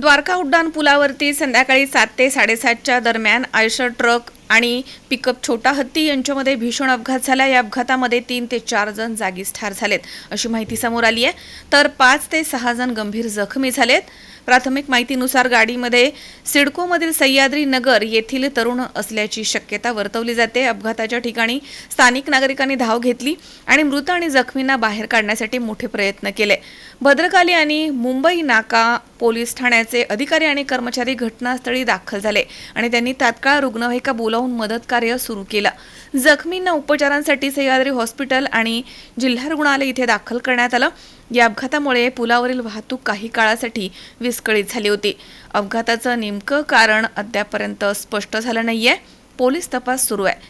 द्वारका उड्डाण पुलावरती संध्याकाळी सात ते साडेसातच्या दरम्यान आयशर ट्रक आणि पिकअप छोटा हत्ती यांच्यामध्ये भीषण अपघात झाला. या अपघातामध्ये तीन ते चार जण जागीच ठार झालेत अशी माहिती समोर आली आहे तर पाच ते सहा जण गंभीर जखमी झालेत. प्राथमिक माहितीनुसार गाडीमध्ये सिडकोमधील सह्याद्री नगर येथील तरुण असल्याची शक्यता वर्तवली जाते. अपघाताच्या ठिकाणी स्थानिक नागरिकांनी धाव घेतली आणि मृत आणि जखमींना बाहेर काढण्यासाठी मोठे प्रयत्न केले. भद्रकाली आणि मुंबई नाका पोलीस ठाण्याचे अधिकारी आणि कर्मचारी घटनास्थळी दाखल झाले आणि त्यांनी तात्काळ रुग्णवाहिका बोलावून मदत कार्य सुरू केलं. जखमींना उपचारांसाठी सह्याद्री हॉस्पिटल आणि जिल्हा रुग्णालय इथे दाखल करण्यात आलं. या अपघातामुळे पुलावरील वाहतूक काही काळासाठी विस्कळीत झाली होती. अपघाताचं नेमकं कारण अद्यापर्यंत स्पष्ट झालं नाहीये. पोलीस तपास सुरू आहे.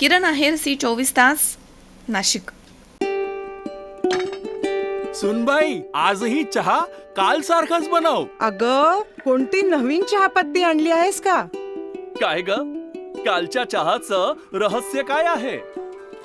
किरण आहेर सी चोवीस तास नाशिक. सुनबाई आजही चहा काल सारखाच बनव. अग कोणती नवीन चहापत्ती आणली आहेस का? काय ग? कालच्या चहाचं रहस्य काय आहे?